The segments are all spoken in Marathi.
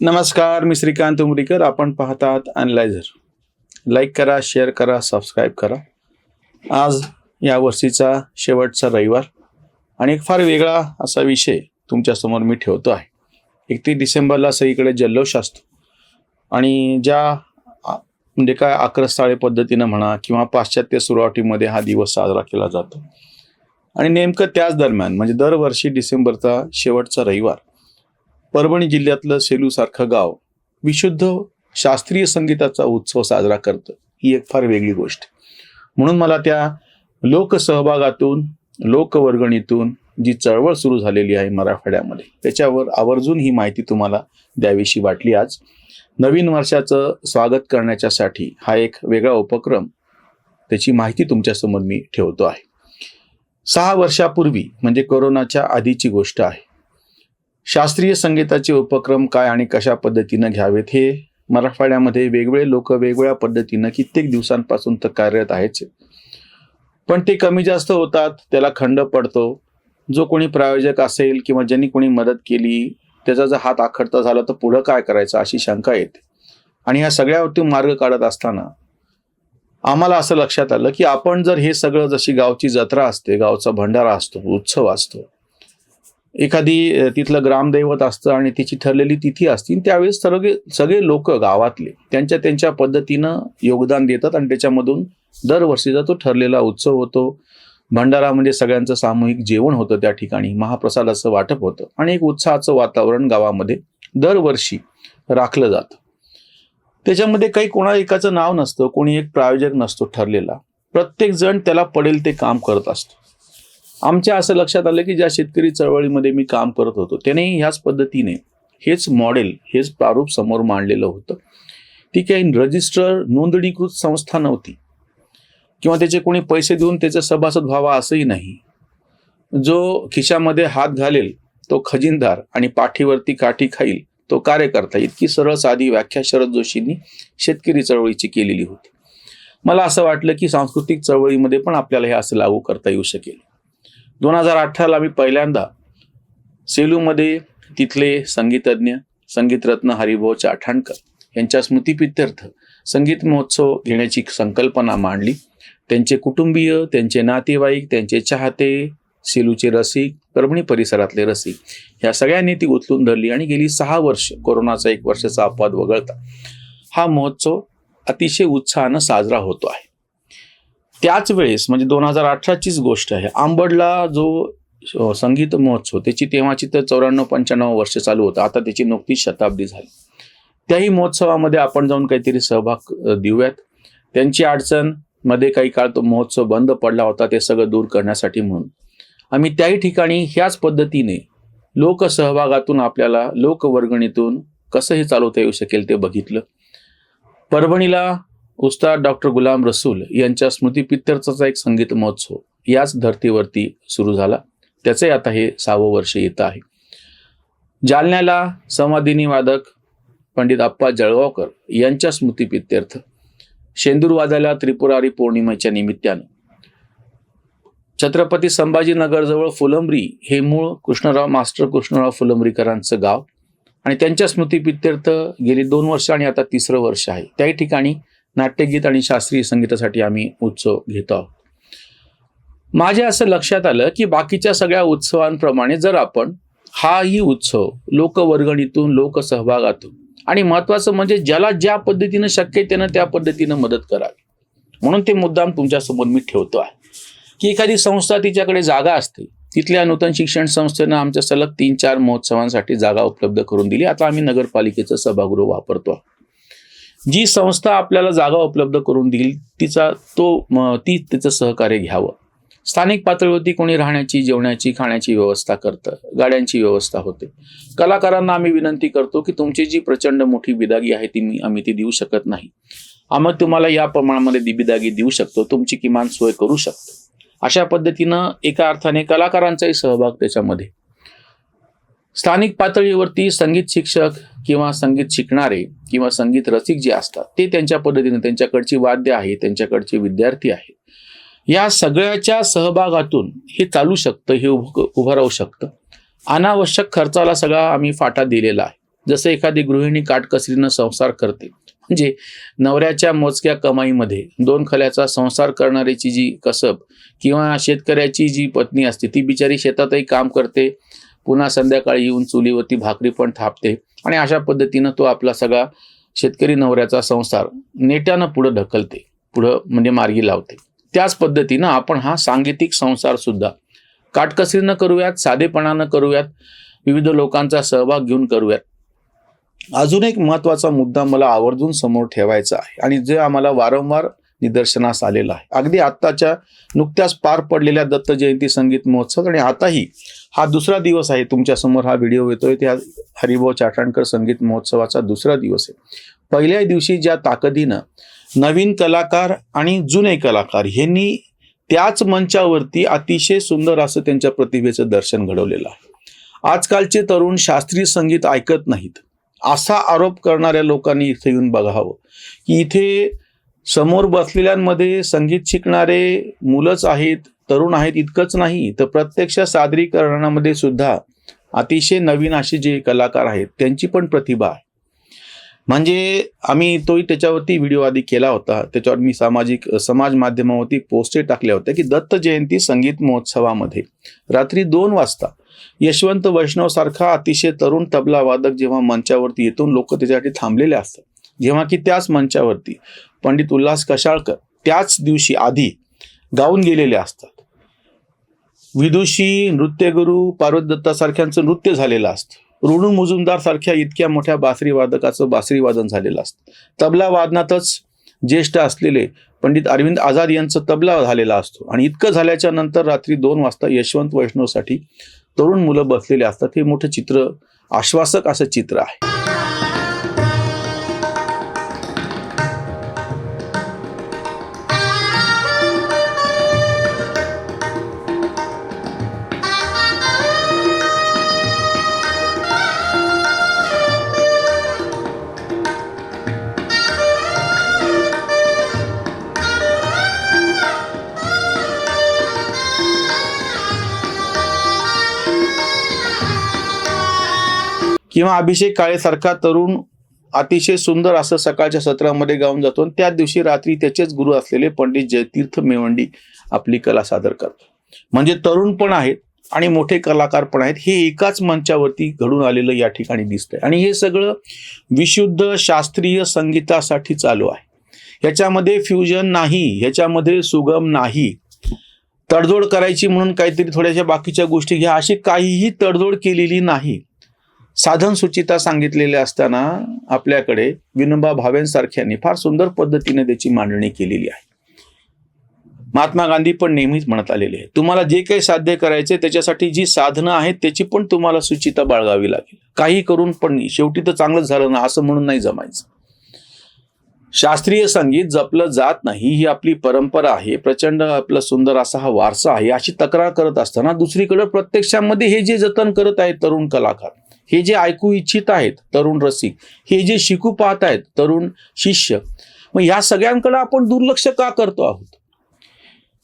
नमस्कार मी श्रीकांत उमरीकर. आपण पाहतात अनलायझर लाईक करा शेअर करा सबस्क्राईब करा. आज या वर्षीचा शेवटचा रविवार आणि एक फार वेगळा असा विषय तुमच्यासमोर मी ठेवतो आहे. एकतीस डिसेंबरला सगळीकडे जल्लोष असतो. आणि ज्या म्हणजे काय आक्रस्ताळे पद्धतीनं म्हणा किंवा पाश्चात्य सुरुवातीमध्ये हा दिवस साजरा केला जातो. आणि नेमकं त्याच दरम्यान म्हणजे दरवर्षी डिसेंबरचा शेवटचा रविवार परभणी जिल्ह्यातलं सेलूसारखं गाव विशुद्ध शास्त्रीय संगीताचा उत्सव साजरा करतं. ही एक फार वेगळी गोष्ट. म्हणून मला त्या लोकसहभागातून लोकवर्गणीतून जी चळवळ सुरू झालेली आहे मराठवाड्यामध्ये त्याच्यावर आवर्जून ही माहिती तुम्हाला द्यावीशी वाटली आज. नवीन वर्षाचं स्वागत करण्याच्यासाठी हा एक वेगळा उपक्रम त्याची माहिती तुमच्यासमोर मी ठेवतो आहे. सहा वर्षापूर्वी म्हणजे कोरोनाच्या आधीची गोष्ट आहे शास्त्रीय संगीताचे उपक्रम काय आणि कशा पद्धतीनं घ्यावेत हे मराठवाड्यामध्ये वेगवेगळे लोक वेगवेगळ्या पद्धतीनं कित्येक दिवसांपासून तर कार्यरत आहेच. पण ते कमी जास्त होतात त्याला खंड पडतो. जो कोणी प्रायोजक असेल किंवा ज्यांनी कोणी मदत केली त्याचा जर हात आखडता झाला तर पुढं काय करायचं अशी शंका येते. आणि ह्या सगळ्यावरती मार्ग काढत असताना आम्हाला असं लक्षात आलं की आपण जर हे सगळं जशी गावची जत्रा असते गावचा भंडारा असतो उत्सव असतो एखादी तिथलं ग्रामदैवत असतं आणि तिची ठरलेली तिथी असती. त्यावेळेस सगळे सगळे लोक गावातले त्यांच्या त्यांच्या पद्धतीनं योगदान देतात आणि त्याच्यामधून दरवर्षीचा तो ठरलेला उत्सव होतो. भंडारा म्हणजे सगळ्यांचं सामूहिक जेवण होतं त्या ठिकाणी. महाप्रसादाचं वाटप होतं आणि एक उत्साहाचं वातावरण गावामध्ये दरवर्षी राखलं जातं. त्याच्यामध्ये काही कोणा एकाचं नाव नसतं कोणी एक प्रायोजक नसतो ठरलेला. प्रत्येक जण त्याला पडेल ते काम करत असतो. आमच्या असं लक्षात आलं की ज्या शेतकरी चळवळीमध्ये मी काम करत होतो त्याने ह्याच पद्धतीने हेच मॉडेल हेच प्रारूप समोर मांडलेलं होतं. ती काही रजिस्टर नोंदणीकृत संस्था नव्हती. किंवा त्याचे कोणी पैसे देऊन त्याचं सभासद व्हावा असंही नाही. जो खिशामध्ये हात घालेल तो खजिनदार आणि पाठीवरती काठी खाईल तो कार्यकर्ता. इतकी सरळ साधी व्याख्या शरद जोशींनी शेतकरी चळवळीची केलेली होती. मला असं वाटलं की सांस्कृतिक चळवळीमध्ये पण आपल्याला हे असं लागू करता येऊ शकेल. दोन हजार अठराला मी पहिल्यांदा सेलूमध्ये तिथले संगीतज्ञ संगीतरत्न हरिभाऊ चाठाणकर यांच्या स्मृतिप्रित्यर्थ संगीत महोत्सव घेण्याची संकल्पना मांडली. त्यांचे कुटुंबीय त्यांचे नातेवाईक त्यांचे चाहते सेलूचे रसिक परभणी परिसरातले रसिक ह्या सगळ्यांनी ती उचलून धरली आणि गेली सहा वर्ष कोरोनाचा एक वर्षाचा अपवाद वगळता. हा महोत्सव अतिशय उत्साहानं साजरा होतो आहे. त्याच वेळेस म्हणजे दोन हजार अठराचीच गोष्ट आहे. आंबडला जो संगीत महोत्सव त्याची तेव्हाची तर चौऱ्याण्णव पंच्याण्णव वर्ष चालू होतं. आता त्याची नुकतीच शताब्दी झाली. त्याही महोत्सवामध्ये आपण जाऊन काहीतरी सहभाग देऊयात. त्यांची अडचणमध्ये काही काळ तो महोत्सव बंद पडला होता ते सगळं दूर करण्यासाठी म्हणून. आम्ही त्याही ठिकाणी ह्याच पद्धतीने लोकसहभागातून आपल्याला लोकवर्गणीतून कसं हे चालवता येऊ शकेल ते बघितलं. परभणीला उस्ताद डॉक्टर गुलाम रसूल यांच्या स्मृतिपित्यर्थाचा एक संगीत महोत्सव याच धर्तीवरती सुरू झाला. त्याचे आता हे सहावं वर्ष येत आहे. जालन्याला समाधिनी वादक पंडित आप्पा जळगावकर यांच्या स्मृतिपीत्यर्थ शेंदूर वाजायला त्रिपुरारी पौर्णिमेच्या निमित्तानं. छत्रपती संभाजीनगरजवळ फुलंब्री हे मूळ कृष्णराव मास्टर कृष्णराव फुलंब्रीकरांचं गाव. आणि त्यांच्या स्मृतिपित्यर्थ गेली दोन वर्ष आणि आता तिसरं वर्ष आहे. त्याही ठिकाणी नाट्यगीत आणि शास्त्रीय संगीतासाठी आम्ही उत्सव घेतो आहोत. माझ्या असं लक्षात आलं की बाकीच्या सगळ्या उत्सवांप्रमाणे जर आपण हाही उत्सव लोकवर्गणीतून लोकसहभागातून आणि महत्वाचं म्हणजे ज्याला ज्या पद्धतीनं शक्य त्यानं त्या पद्धतीनं मदत करावी. म्हणून ते मुद्दाम तुमच्यासमोर मी ठेवतो आहे. की एखादी संस्था तिच्याकडे जागा असते. तिथल्या नूतन शिक्षण संस्थेनं आमच्या सलग तीन चार महोत्सवांसाठी जागा उपलब्ध करून दिली. आता आम्ही नगरपालिकेचं सभागृह वापरतो आहोत. जी संस्था आपल्याला जागा उपलब्ध करून देईल तिचा तो ती त्याचं सहकार्य घ्यावं. स्थानिक पातळीवरती कोणी राहण्याची जेवण्याची खाण्याची व्यवस्था करतं गाड्यांची व्यवस्था होते. कलाकारांना आम्ही विनंती करतो की तुमची जी प्रचंड मोठी बिदागी आहे ती मी आम्ही ती देऊ शकत नाही. आम्ही तुम्हाला या प्रमाणामध्ये दी बिदागी देऊ शकतो तुमची किमान सोय करू शकतो. अशा पद्धतीनं एका अर्थाने कलाकारांचाही सहभाग त्याच्यामध्ये स्थानिक पातळीवरती संगीत शिक्षक किंवा संगीत शिकणारे किंवा संगीत रसिक जे असतात ते त्यांच्या पद्धतीने त्यांच्याकडची वाद्य आहे त्यांच्याकडचे विद्यार्थी आहे या सगळ्याच्या सहभागातून हे चालू शकतं हे उभ उभं राहू शकतं. अनावश्यक खर्चाला सगळा आम्ही फाटा दिलेला आहे. जसं एखादी गृहिणी काटकसरीनं संसार करते म्हणजे नवऱ्याच्या मोजक्या कमाईमध्ये दोन खल्याचा संसार करणाऱ्याची जी कसब किंवा शेतकऱ्याची जी पत्नी असते ती बिचारी शेतातही काम करते पुन्हा संध्याकाळी येऊन चुलीवरती भाकरी पण थापते. आणि अशा पद्धतीनं तो आपला सगळा शेतकरी नवऱ्याचा संसार नेट्यानं पुढं ढकलते पुढं म्हणजे मार्गी लावते. त्याच पद्धतीनं आपण हा सांगीतिक संसार सुद्धा काटकसरीनं करूयात साधेपणानं करूयात विविध लोकांचा सहभाग घेऊन करूयात. अजून एक महत्त्वाचा मुद्दा मला आवर्जून समोर ठेवायचा आहे. आणि जे आम्हाला वारंवार निदर्शनास आलेला आहे. अगदी आत्ताच्या नुकत्याच पार पडलेल्या दत्त जयंती संगीत महोत्सव आणि आताही हा दुसरा दिवस आहे. तुमच्यासमोर हा व्हिडिओ येतोय. त्या हरिभाऊ चाटणकर संगीत महोत्सवाचा दुसरा दिवस आहे. पहिल्या दिवशी ज्या ताकदीनं नवीन कलाकार आणि जुने कलाकार यांनी त्याच मंचावरती अतिशय सुंदर असं त्यांच्या प्रतिभेचं दर्शन घडवलेलं आहे. आजकालचे तरुण शास्त्रीय संगीत ऐकत नाहीत. असा आरोप करणाऱ्या लोकांनी इथे येऊन बघावं की इथे समोर बसलेल्यांमध्ये संगीत शिकणारे मुलंच आहेत तरुण आहेत इतकंच नाही तर प्रत्यक्ष सादरीकरणामध्ये सुद्धा अतिशय नवीन असे जे कलाकार आहेत त्यांची पण प्रतिभा आहे. म्हणजे आम्ही तोही त्याच्यावरती व्हिडिओ आधी केला होता त्याच्यावर मी सामाजिक समाज माध्यमावरती पोस्टे टाकल्या होत्या की दत्त जयंती संगीत महोत्सवामध्ये रात्री दोन वाजता. यशवंत वैष्णव सारखा अतिशय तरुण तबला वादक जेव्हा मंचावरती येतो लोक त्याच्यासाठी थांबलेले असतात. जेव्हा की त्याच मंचावरती. पंडित उल्हास कशाळकर त्याच दिवशी आधी गाऊन गेलेले असतात. विदुषी नृत्यगुरू पार्वतदत्तासारख्यांचं दत्ता सारख्यांचं नृत्य झालेलं असतं. ऋणू मुजुमदार सारख्या इतक्या मोठ्या बासरी वादकाचं बासरी वादन झालेलं असतं. तबला वादनातच ज्येष्ठ असलेले पंडित अरविंद आझाद यांचं तबला झालेला असतो. आणि इतकं झाल्याच्यानंतर रात्री दोन वाजता यशवंत वैष्णवसाठी तरुण मुलं बसलेले असतात. हे मोठं चित्र आश्वासक असं चित्र आहे. किंवा अभिषेक काळेसारखा तरुण अतिशय सुंदर असं सकाळच्या सत्रामध्ये गाऊन जातो आणि त्याच दिवशी रात्री त्याचेच गुरु असलेले पंडित जयतीर्थ मेवंडी आपली कला सादर करतो म्हणजे तरुण पण आहेत आणि मोठे कलाकार पण आहेत. हे एकाच मंचावरती घडून आलेलं या ठिकाणी दिसतंय. आणि हे सगळं विशुद्ध शास्त्रीय संगीतासाठी चालू आहे. ह्याच्यामध्ये फ्युजन नाही ह्याच्यामध्ये सुगम नाही. तडजोड करायची म्हणून काहीतरी थोड्याशा बाकीच्या गोष्टी घ्या. अशी काहीही तडजोड केलेली नाही. साधन सुचिता सांगितलेले असताना आपल्याकडे विनोबा भावेंसारख्यांनी फार सुंदर पद्धतीने त्याची मांडणी केलेली आहे महात्मा गांधी पण नेहमीच म्हणत आलेले आहे तुम्हाला जे काही साध्य करायचे त्याच्यासाठी जी साधनं आहेत त्याची पण तुम्हाला सुचिता बाळगावी लागेल काही करून पण नाही. शेवटी तर चांगलंच झालं ना असं म्हणून नाही जमायचं शास्त्रीय संगीत जपलं जात नाही ही आपली परंपरा आहे प्रचंड आपला सुंदर असा हा वारसा आहे अशी तक्रार करत असताना दुसरीकडे प्रत्यक्षामध्ये हे जे जतन करत आहेत तरुण कलाकार हे जे ऐकू इच्छित आहेत तरुण रसिक हे जे शिकू पाहत आहेत तरुण शिष्य मग ह्या सगळ्यांकडे आपण दुर्लक्ष का करतो आहोत?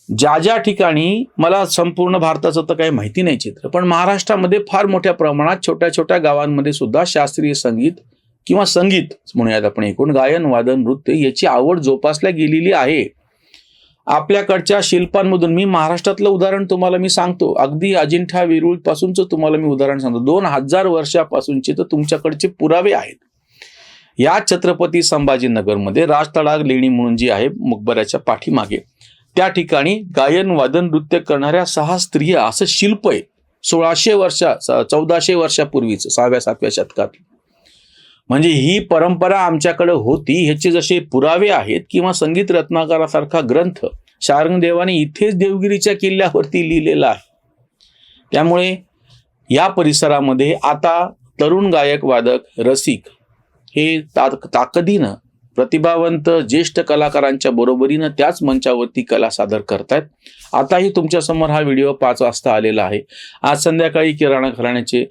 ज्या ज्या ठिकाणी मला संपूर्ण भारताचं तर काही माहिती नाही चित्र पण महाराष्ट्रामध्ये फार मोठ्या प्रमाणात छोट्या छोट्या गावांमध्ये सुद्धा शास्त्रीय संगीत किंवा संगीत म्हणूयात आपण एकूण गायन वादन नृत्य याची आवड जोपासल्या गेलेली आहे. आपल्याकडच्या शिल्पांमधून मी महाराष्ट्रातलं उदाहरण तुम्हाला मी सांगतो. अगदी अजिंठा वेरूळ पासूनच तुम्हाला मी उदाहरण सांगतो. दोन हजार वर्षापासूनचे तर तुमच्याकडचे पुरावे आहेत. या छत्रपती संभाजीनगरमध्ये राजतडाग लेणी म्हणून जी आहे मकबऱ्याच्या पाठीमागे. त्या ठिकाणी गायन वादन नृत्य करणाऱ्या सहा स्त्रिया असं शिल्प आहे. सोळाशे वर्षा चौदाशे वर्षापूर्वीच सहाव्या सातव्या शतकात. म्हणजे ही परंपरा आमच्याकडे होती ह्याचे जसे पुरावे आहेत किंवा संगीत रत्नाकारासारखा ग्रंथ शारंगदेवाने इथेच देवगिरीच्या किल्ल्यावरती लिहिलेला आहे. त्यामुळे या परिसरामध्ये आता तरुण गायक वादक रसिक हे ता ताकदीनं प्रतिभावंत ज्येष्ठ कलाकारांच्या बरोबरीनं त्याच मंचावरती कला सादर करतायत. आताही तुमच्यासमोर हा व्हिडिओ पाच वाजता आलेला आहे. आज संध्याकाळी किराणा घराण्याचे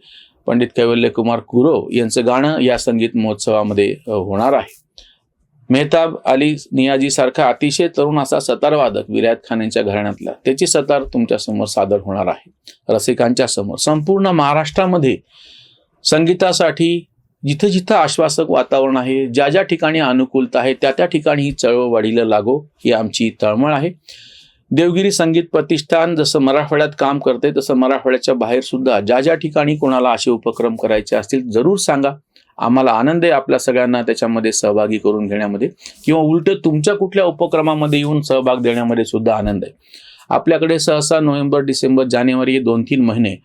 पंडित कैवल्य कुमार कुरो यांचं गाणं या संगीत महोत्सवामध्ये होणार आहे. मेहताब अली नियाजी सारखा अतिशय तरुण असा सतारवादक विरायत खान यांच्या घराण्यातला. त्याची सतार तुमच्यासमोर सादर होणार आहे. रसिकांच्या समोर. संपूर्ण महाराष्ट्रामध्ये संगीतासाठी जिथं जिथं आश्वासक वातावरण आहे ज्या ज्या ठिकाणी अनुकूलता आहे त्या त्या ठिकाणी ही चळवळ वाढीला लागो ही आमची तळमळ आहे. देवगिरी संगीत प्रतिष्ठान जसं मराठवाड्यात काम करते तसं मराठवाड्याच्या बाहेर सुद्धा ज्या ज्या ठिकाणी कोणाला असे उपक्रम करायचे असतील जरूर सांगा. आम्हाला आनंद आहे आपल्या सगळ्यांना त्याच्यामध्ये सहभागी करून घेण्यामध्ये किंवा उलट तुमच्या कुठल्या उपक्रमामध्ये येऊन सहभाग देण्यामध्ये सुद्धा आनंद आहे. आपल्याकडे सहसा नोव्हेंबर डिसेंबर जानेवारी हे दोन तीन महिने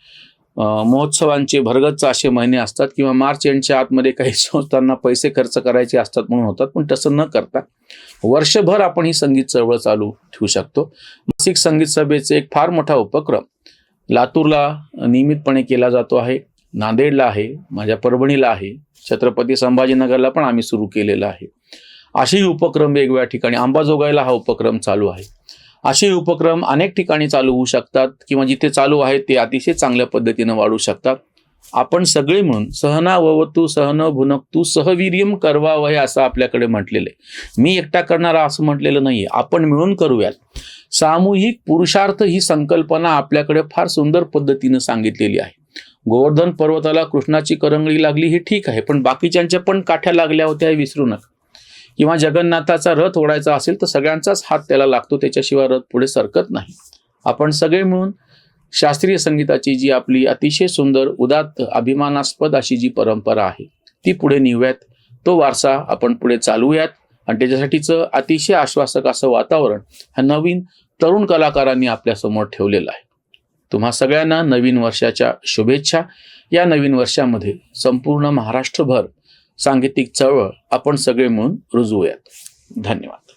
महोत्सवांचे भरगच्च असे महिने असतात किंवा मार्च एंडच्या आतमध्ये काही संस्थांना पैसे खर्च करायचे असतात म्हणून होतात पण तसं न करता वर्षभर आपण ही संगीत चळवळ चालू ठेवू शकतो. मासिक संगीत सभेचे एक फार मोठा उपक्रम लातूरला नियमितपणे केला जातो आहे नांदेडला आहे माझ्या परभणीला आहे छत्रपती संभाजीनगरला पण आम्ही सुरू केलेला आहे. असेही उपक्रम वेगवेगळ्या ठिकाणी अंबाजोगाईला हा उपक्रम चालू आहे. असे उपक्रम अनेक ठिकाणी चालू होऊ शकतात किंवा जिथे चालू आहेत ते अतिशय चांगल्या पद्धतीनं वाढू शकतात. आपण सगळे म्हणून सहना ववतू सहन भुनकतू सहवीर्यम करवावं हे असं आपल्याकडे म्हटलेलं आहे. मी एकटा करणारा असं म्हटलेलं नाहीये. आपण मिळून करूयात. सामूहिक पुरुषार्थ ही संकल्पना आपल्याकडे फार सुंदर पद्धतीनं सांगितलेली आहे. गोवर्धन पर्वताला कृष्णाची करंगळी लागली हे ठीक आहे पण बाकीच्यांच्या पण काठ्या लागल्या होत्या हे विसरू नका. किंवा जगन्नाथाचा रथ ओढायचा असेल तर सगळ्यांचाच हात त्याला लागतो. त्याच्याशिवाय रथ पुढे सरकत नाही. आपण सगळे मिळून शास्त्रीय संगीताची जी आपली अतिशय सुंदर उदात्त अभिमानास्पद अशी जी परंपरा आहे ती पुढे नेऊयात. तो वारसा आपण पुढे चालवूयात. आणि त्याच्यासाठीचं अतिशय आश्वासक असं वातावरण ह्या नवीन तरुण कलाकारांनी आपल्यासमोर ठेवलेलं आहे. तुम्हा सगळ्यांना नवीन वर्षाच्या शुभेच्छा. या नवीन वर्षामध्ये संपूर्ण महाराष्ट्रभर सांगीतिक चळवळ आपण सगळे मिळून रुजवूयात. धन्यवाद.